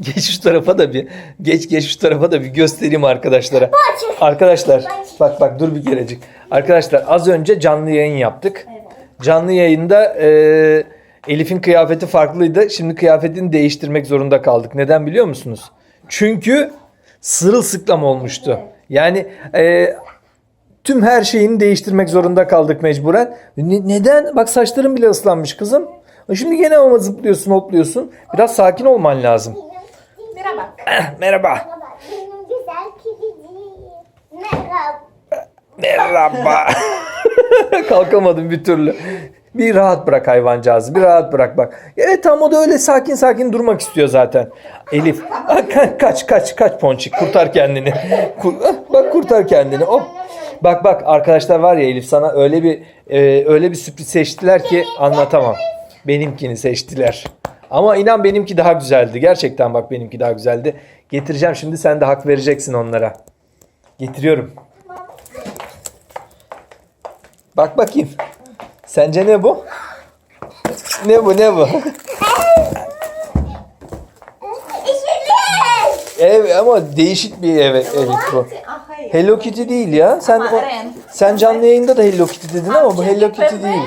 geç şu tarafa da bir geç geç şu tarafa da bir göstereyim arkadaşlara. Arkadaşlar bak bak dur bir kerecik. Arkadaşlar az önce canlı yayın yaptık. Canlı yayında e, Elif'in kıyafeti farklıydı. Şimdi kıyafetini değiştirmek zorunda kaldık. Neden biliyor musunuz? Çünkü sırılsıklam olmuştu. Yani e, tüm her şeyini değiştirmek zorunda kaldık mecburen. Ne- neden? Bak saçların bile ıslanmış kızım. Şimdi gene ama zıplıyorsun, hopluyorsun. Biraz sakin olman lazım. Merhaba. Merhaba. Benim güzel kediciğim. Merhaba. Merhaba. Kalkamadım bir türlü. Bir rahat bırak hayvancağızı. Bir rahat bırak bak. Evet tam o da öyle sakin sakin durmak istiyor zaten. Elif. ah, ka- Kaç kaç kaç ponçik. Kurtar kendini. Kur- ah, bak kurtar kendini. Hop. Bak bak arkadaşlar var ya Elif sana öyle bir e, öyle bir sürpriz seçtiler ki anlatamam. Benimkini seçtiler. Ama inan benimki daha güzeldi. Gerçekten bak benimki daha güzeldi. Getireceğim şimdi sen de hak vereceksin onlara. Getiriyorum. Bak bakayım. Sence ne bu? Ne bu ne bu? Ev ama değişik bir ev, ev bu. Ah. Hello Kitty değil ya. Sen o, sen canlı yayında da Hello Kitty dedin ama bu Hello Kitty değil.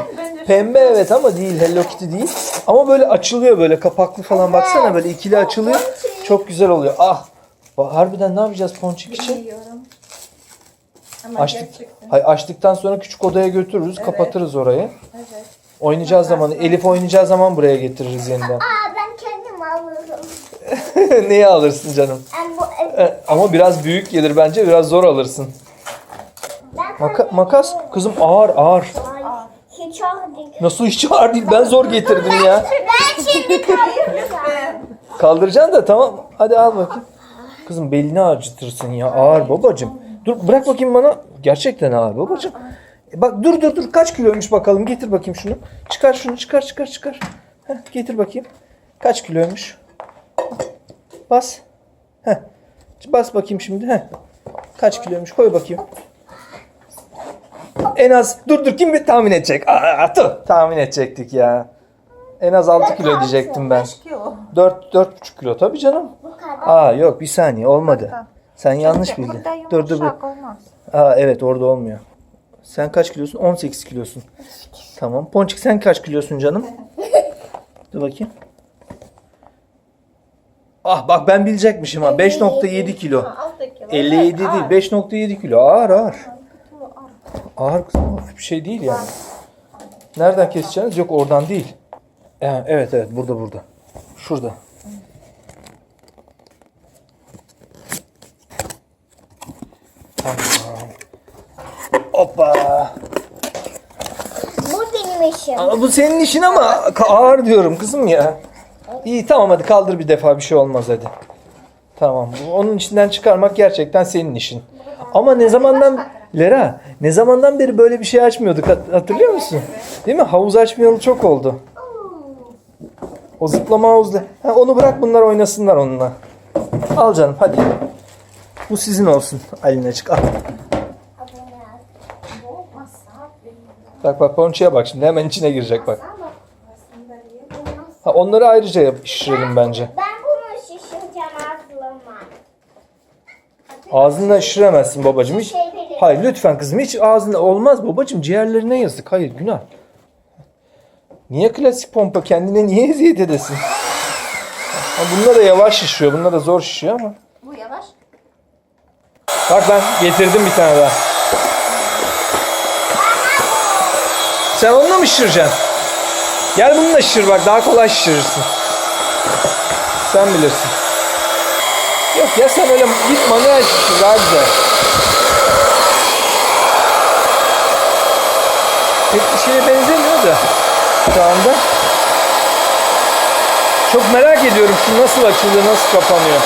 Pembe evet ama değil Hello Kitty değil. Ama böyle açılıyor böyle kapaklı falan baksana böyle ikili açılıyor. Çok güzel oluyor. Ah. Bak, Harbiden ne yapacağız Ponçik için? Ama Açtık. gerçekten. Hay açtıktan sonra küçük odaya götürürüz, kapatırız orayı. Evet. Oynayacağı zaman, Elif oynayacağı zaman buraya getiririz yeniden. Aa ben kendim alırım. Neyi alırsın canım? Ben bu E, Ama biraz büyük gelir bence, biraz zor alırsın. ben Maka- makas, kızım ağır ağır. Ay, hiç ağır değil. Nasıl hiç ağır değil, ben zor getirdim ya. Ben şimdi kaldıracağım. Ben Kaldıracaksın da tamam, hadi al bakayım. Kızım belini acıtırsın ya, ağır babacım. Dur bırak bakayım bana, gerçekten ağır babacım. E, Bak dur dur dur, kaç kiloymuş bakalım, getir bakayım şunu. Çıkar şunu, çıkar çıkar çıkar. Heh, getir bakayım. Kaç kiloymuş? Bas. Heh. Bas bakayım şimdi. Heh. Kaç kiloymuş? Koy bakayım. En az dur dur kim bir tahmin edecek? Aa, tüh, tahmin edecektik ya. En az 6 kilo diyecektim ben. 5 kilo. 4 4,5 kilo tabii canım. Bu kadar. Aa yok bir saniye olmadı. Sen yanlış bildin. Burada Dur dur dur. yumuşak olmaz. Aa evet orada olmuyor. Sen kaç kilosun? 18 kilosun. Tamam. Ponçik sen kaç kilosun canım? Dur bakayım. Ah bak ben bilecekmişim ha. 5.7 kilo. 6 kilo. 57 değil, 5.7 kilo. Ağır ağır. Ağır hafif bir şey değil yani. Nereden keseceğiniz? Yok oradan değil. Ee, Evet evet burada burada. Şurada. Tamam. Hoppa. Bu benim işim. Ama bu senin işin ama ağır diyorum kızım ya. İyi tamam hadi kaldır bir defa bir şey olmaz hadi. Tamam. Onun içinden çıkarmak gerçekten senin işin. Ama ne zamandan Lera ne zamandan beri böyle bir şey açmıyorduk hat- hatırlıyor musun? Değil mi? Havuz açmayalı çok oldu. O zıplama havuzda. Ha, onu bırak bunlar oynasınlar onunla. Al canım hadi. Bu sizin olsun. Eline çık al. Bak bak ponçaya bak şimdi hemen içine girecek bak. Ha, onları ayrıca yap, şişirelim bence. Ben bunu şişireceğim ağzıma. Ağzında şişiremezsin babacığım hiç. Hayır lütfen kızım hiç ağzında olmaz babacığım ciğerlerine yazık. Hayır günah. Niye klasik pompa kendine niye eziyet edesin? Bunlar da yavaş şişiyor. Bunlar da zor şişiyor ama. Bu yavaş. Bak ben getirdim bir tane daha. Sen onunla mı şişireceksin? Gel bununla şişir bak daha kolay şişirirsin. Sen bilirsin. Yok ya sen öyle git manuel şişir daha güzel. Pek bir şeye benzemiyor da şu anda. Çok merak ediyorum şu nasıl açılıyor, nasıl kapanıyor.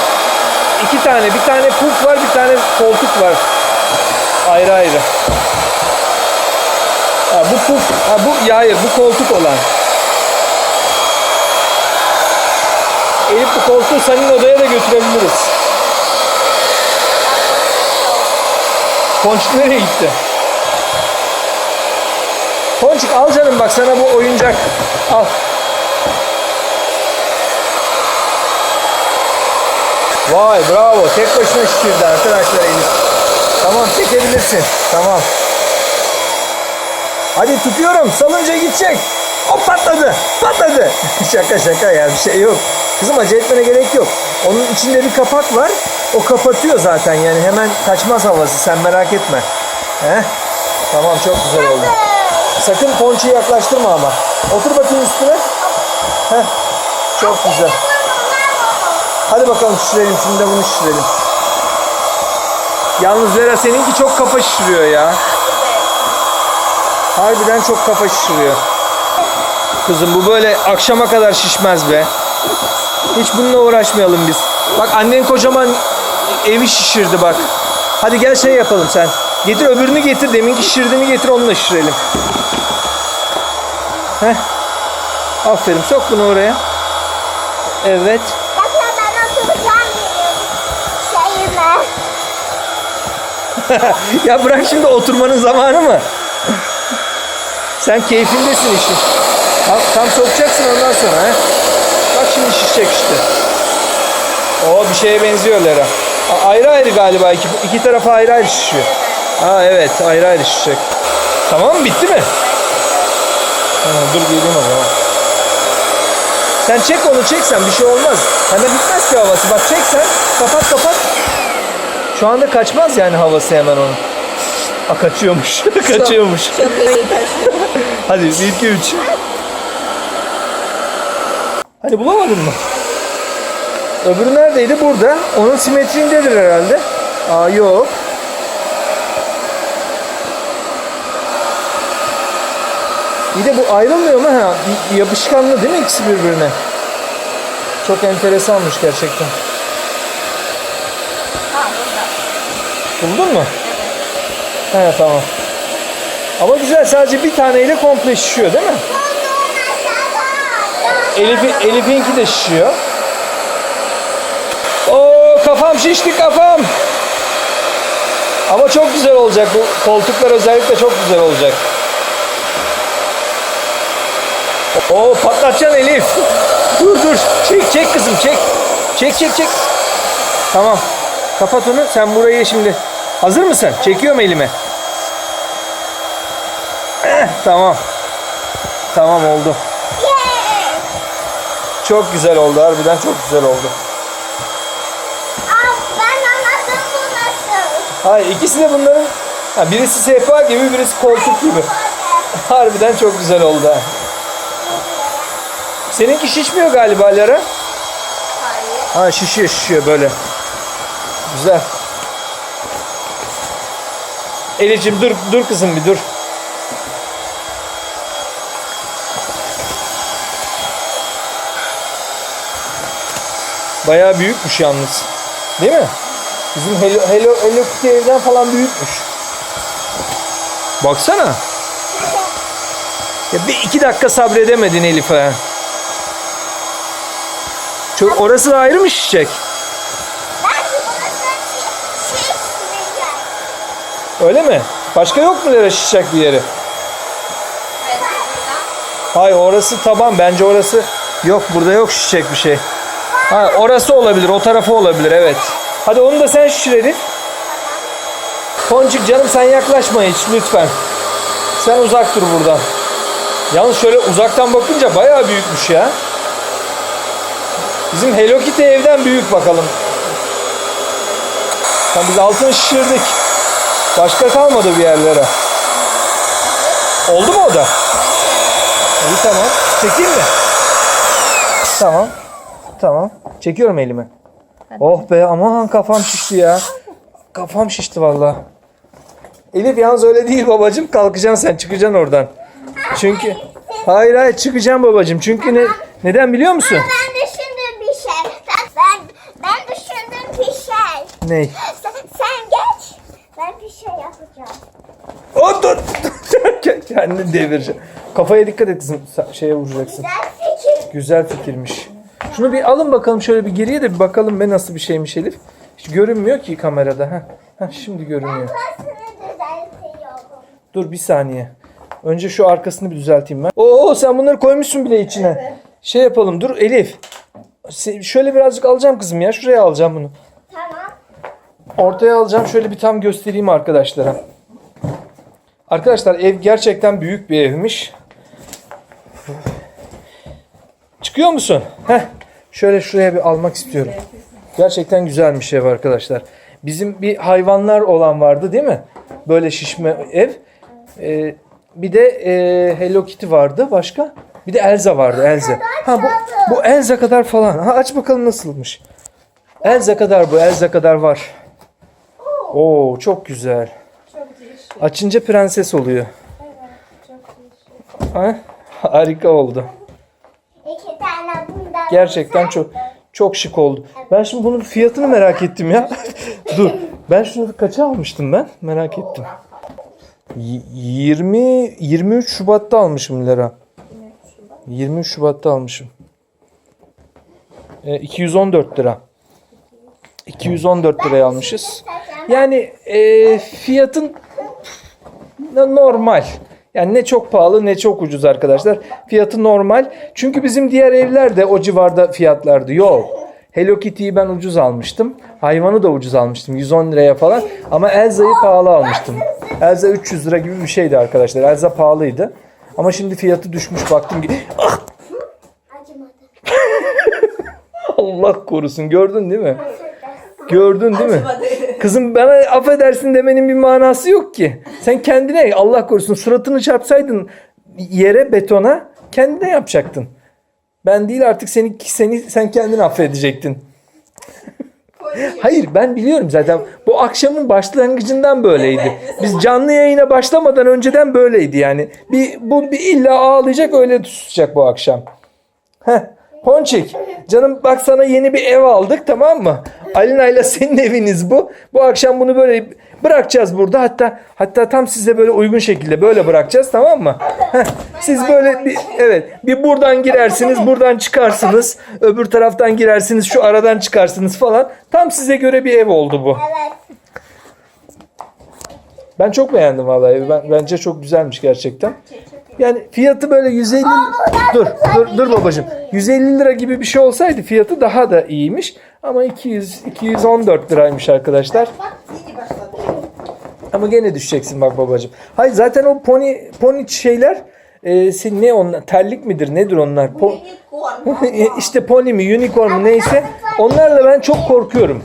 İki tane, bir tane puf var, bir tane koltuk var. Ayrı ayrı. Ha, bu puf, ha, bu ya hayır, bu koltuk olan. Elif bu koltuğu senin odaya da götürebiliriz. Ponçik nereye gitti? Ponçik al canım bak sana bu oyuncak. Al. Vay bravo. Tek başına şişirdi arkadaşlar Elif. Tamam çekebilirsin. Tamam. Hadi tutuyorum. Salınca gidecek. Hop patladı. Patladı. şaka şaka ya bir şey yok. Kızım acele etmene gerek yok. Onun içinde bir kapak var. O kapatıyor zaten yani hemen kaçmaz havası. Sen merak etme. Heh. Tamam çok güzel oldu. Sakın ponçiyi yaklaştırma ama. Otur bakayım üstüne. Heh. Çok güzel. Hadi bakalım şişirelim. Şimdi de bunu şişirelim. Yalnız Vera seninki çok kafa şişiriyor ya. Harbiden çok kafa şişiriyor. Kızım bu böyle akşama kadar şişmez be. Hiç bununla uğraşmayalım biz. Bak annen kocaman evi şişirdi bak. Hadi gel şey yapalım sen. Getir öbürünü getir. Deminki şişirdiğini getir onunla şişirelim. Heh. Aferin sok bunu oraya. Evet. Bakın ben oturacağım şeyime. ya bırak şimdi oturmanın zamanı mı? Sen keyfindesin işin. Tam, tam sokacaksın ondan sonra. He? Bak şimdi şişecek işte. O bir şeye benziyor Lera. A- ayrı ayrı galiba iki, iki tarafa ayrı ayrı şişiyor. Aa evet ayrı ayrı şişecek. Tamam mı bitti mi? Ha, dur geleyim o zaman. Sen çek onu çeksen bir şey olmaz. Hemen bitmez ki havası. Bak çek sen. Kapat kapat. Şu anda kaçmaz yani havası hemen onun. Aa, kaçıyormuş. kaçıyormuş. Hadi 1 2 3. Hani bulamadın mı? Öbürü neredeydi? Burada. Onun simetrindedir herhalde. Aa yok. Bir de bu ayrılmıyor mu? Ha, yapışkanlı değil mi ikisi birbirine? Çok enteresanmış gerçekten. Ha burada. Buldun mu? He tamam. Ama güzel sadece bir taneyle komple şişiyor değil mi? Elif'in, Elif'inki de şişiyor. Oo kafam şişti kafam. Ama çok güzel olacak bu koltuklar özellikle çok güzel olacak. Oo patlatacaksın Elif. Dur dur. Çek çek kızım çek. Çek çek çek. Tamam. Kapat onu. Sen burayı şimdi. Hazır mısın? Çekiyorum elime. Eh, tamam. Tamam oldu. Çok güzel oldu. Harbiden çok güzel oldu. Aa, ben anladım bu nasıl. Hayır ikisi de bunların ha, birisi sehpa gibi birisi koltuk gibi. Harbiden çok güzel oldu. ha. Seninki şişmiyor galiba Lara. Hayır. Ha şişiyor şişiyor böyle. Güzel. Elif'ciğim dur dur kızım bir dur. Bayağı büyükmüş yalnız. Değil mi? Bizim Hello, Hello, Hello Kitty evden falan büyükmüş. Baksana. Ya bir iki dakika sabredemedin Elif'e. Çok, orası da ayrı mı şişecek? Öyle mi? Başka yok mu Lera şişecek bir yeri? Hayır orası taban. Bence orası yok. Burada yok şişecek bir şey. Ha orası olabilir. O tarafı olabilir. Evet. Hadi onu da sen şişir Elif. Toncik canım sen yaklaşma hiç lütfen. Sen uzak dur buradan. Yalnız şöyle uzaktan bakınca bayağı büyükmüş ya. Bizim Hello Kitty evden büyük bakalım. Tamam biz altını şişirdik. Başka kalmadı bir yerlere. Oldu mu o da? İyi tamam. Çekeyim mi? Tamam. Tamam. Çekiyorum elimi. Oh be aman kafam şişti ya. Kafam şişti valla. Elif yalnız öyle değil babacım. Kalkacaksın sen çıkacaksın oradan. Çünkü hayır hayır çıkacaksın babacım. Çünkü ne, neden biliyor musun? Ben düşündüğüm bir şey. Ben, ben, ben düşündüğüm bir Ney? Sen, sen geç. Ben bir şey yapacağım. O dur. Kendini devireceksin. Kafaya dikkat et kızım. Şeye vuracaksın. Güzel fikir. Güzel fikirmiş. Şunu bir alın bakalım şöyle bir geriye de bir bakalım be nasıl bir şeymiş Elif. Hiç görünmüyor ki kamerada. Heh, şimdi görünüyor. Dur bir saniye. Önce şu arkasını bir düzelteyim ben. Oo sen bunları koymuşsun bile içine. Şey yapalım dur Elif. Şöyle birazcık alacağım kızım ya. Şuraya alacağım bunu. Ortaya alacağım. Şöyle bir tam göstereyim arkadaşlara. Arkadaşlar ev gerçekten büyük bir evmiş. Çıkıyor musun? Heh. Şöyle şuraya bir almak istiyorum. Gerçekten güzelmiş ev arkadaşlar. Bizim bir hayvanlar olan vardı değil mi? Böyle şişme ev. Ee, bir de e, Hello Kitty vardı. Başka? Bir de Elsa vardı. Elsa. Ha bu, bu Elsa kadar falan. Ha aç bakalım nasılmış. Elsa kadar bu. Elsa kadar var. Oo çok güzel. Çok değişik. Açınca prenses oluyor. Çok değişik. Ha? Harika oldu. İki tane bundan. Gerçekten çok çok şık oldu. Ben şimdi bunun fiyatını merak ettim ya. Dur. Ben şunu kaça almıştım ben? Merak ettim. Y- 20 23 Şubat'ta almışım lira. 23 Şubat'ta almışım. E, 214 lira. 214 liraya almışız. Yani e, fiyatın normal. Yani ne çok pahalı ne çok ucuz arkadaşlar. Fiyatı normal. Çünkü bizim diğer evler de o civarda fiyatlardı. Yok. Hello Kitty'yi ben ucuz almıştım. Hayvanı da ucuz almıştım. 110 liraya falan. Ama Elsa'yı pahalı almıştım. Elsa 300 lira gibi bir şeydi arkadaşlar. Elsa pahalıydı. Ama şimdi fiyatı düşmüş baktım ki Ah! Allah korusun gördün değil mi? Gördün değil mi? Kızım bana affedersin demenin bir manası yok ki. Sen kendine Allah korusun suratını çarpsaydın yere betona kendine yapacaktın. Ben değil artık seni seni sen kendini affedecektin. Hayır ben biliyorum zaten bu akşamın başlangıcından böyleydi. Biz canlı yayına başlamadan önceden böyleydi yani. Bir bu bir illa ağlayacak öyle tutacak bu akşam. Heh. Ponçik canım bak sana yeni bir ev aldık tamam mı? Alina ile senin eviniz bu. Bu akşam bunu böyle bırakacağız burada. Hatta hatta tam size böyle uygun şekilde böyle bırakacağız tamam mı? Heh. Siz böyle bir evet bir buradan girersiniz, buradan çıkarsınız. Öbür taraftan girersiniz, şu aradan çıkarsınız falan. Tam size göre bir ev oldu bu. Evet. Ben çok beğendim vallahi. evi. Ben, bence çok güzelmiş gerçekten. Yani fiyatı böyle 150 Dur, dur, dur babacığım. 150 lira gibi bir şey olsaydı fiyatı daha da iyiymiş. Ama 200 214 liraymış arkadaşlar. Ama gene düşeceksin bak babacığım. Hayır zaten o pony pony şeyler e, sen- ne onlar terlik midir nedir onlar? Po- Unicorn. işte pony mi unicorn mu neyse onlarla ben çok korkuyorum.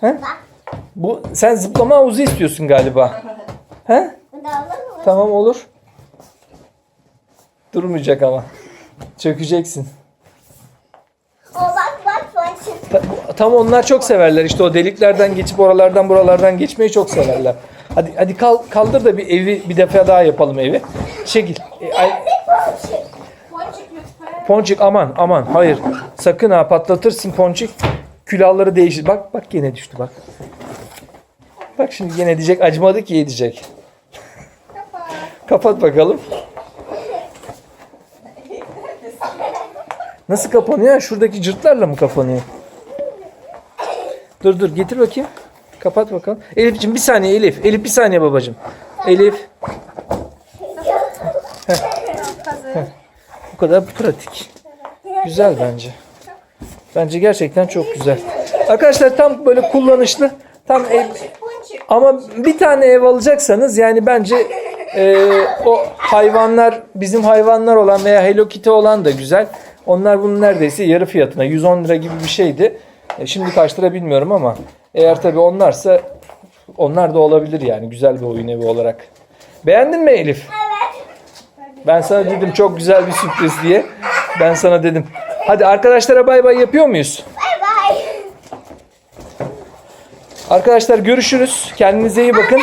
He? Bu sen zıplama havuzu istiyorsun galiba. He? Tamam olur. Durmayacak ama. Çökeceksin. O bak bak ponçik. Ta- Tam onlar çok severler. İşte o deliklerden geçip oralardan buralardan geçmeyi çok severler. Hadi hadi kal, kaldır da bir evi bir defa daha yapalım evi. Çekil. E, ay- Ponçik. Aman aman hayır. Sakın ha patlatırsın Ponçik. Külahları değişir. Bak bak gene düştü bak. Bak şimdi gene diyecek acımadı ki diyecek. Kapat bakalım. Nasıl kapanıyor? Şuradaki cırtlarla mı kapanıyor? Dur dur getir bakayım. Kapat bakalım. Elif'ciğim bir saniye Elif. Elif bir saniye babacığım. Elif. Hazır. Bu kadar pratik. Güzel bence. Bence gerçekten çok güzel. Arkadaşlar tam böyle kullanışlı. Tam ev, ama bir tane ev alacaksanız yani bence e, o hayvanlar bizim hayvanlar olan veya Hello Kitty olan da güzel. Onlar bunun neredeyse yarı fiyatına 110 lira gibi bir şeydi. E, şimdi kaç lira bilmiyorum ama eğer tabii onlarsa onlar da olabilir yani güzel bir oyun evi olarak. Beğendin mi Elif? Ben sana dedim çok güzel bir sürpriz diye. Ben sana dedim. Hadi arkadaşlara bay bay yapıyor muyuz? Bay bay. Arkadaşlar görüşürüz. Kendinize iyi bakın.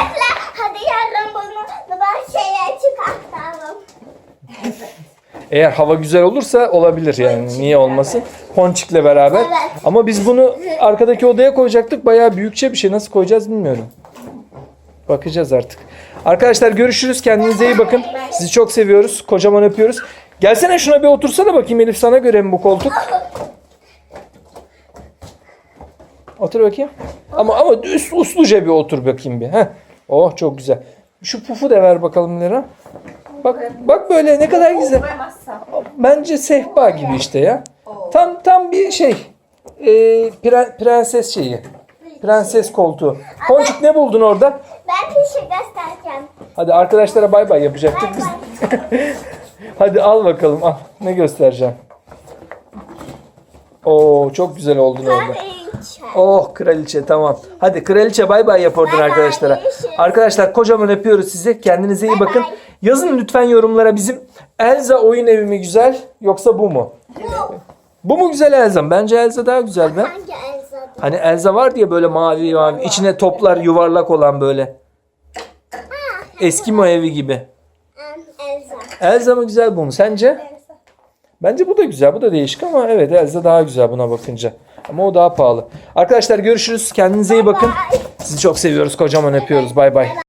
Hadi yarın bunu bahçeye çıkartalım. Eğer hava güzel olursa olabilir yani. Niye olmasın? Ponçik'le beraber. Ama biz bunu arkadaki odaya koyacaktık. Bayağı büyükçe bir şey. Nasıl koyacağız bilmiyorum. Bakacağız artık. Arkadaşlar görüşürüz. Kendinize iyi bakın. Sizi çok seviyoruz. Kocaman öpüyoruz. Gelsene şuna bir otursana bakayım Elif sana göre mi bu koltuk? Otur bakayım. Ama ama üst usluca bir otur bakayım bir. Heh. Oh çok güzel. Şu pufu da ver bakalım Lera. Bak bak böyle ne kadar güzel. Bence sehpa gibi işte ya. Tam tam bir şey. E, pre- prenses şeyi. Prenses koltuğu. Ponçik ne buldun orada? Ben pişi göstereceğim. Hadi arkadaşlara bay bay yapacaktık biz. Hadi al bakalım al. Ne göstereceğim? Oo çok güzel oldun orada. Oh kraliçe tamam. Hadi kraliçe bay bay yap oradan arkadaşlara. Arkadaşlar kocaman öpüyoruz sizi. Kendinize iyi bakın. Yazın lütfen yorumlara bizim Elza oyun evi mi güzel yoksa bu mu? Bu. Bu mu güzel Elza? Bence Elza daha güzel be. Hangi Elsa? Hani Elza var diye böyle mavi mavi içine toplar yuvarlak olan böyle. Eskimo evi gibi. Em, Elsa. Elza mı güzel bu mu? Sence? Bence bu da güzel. Bu da değişik ama evet Elza daha güzel buna bakınca. Ama o daha pahalı. Arkadaşlar görüşürüz. Kendinize iyi bakın. Sizi çok seviyoruz. Kocaman öpüyoruz. Bay bay.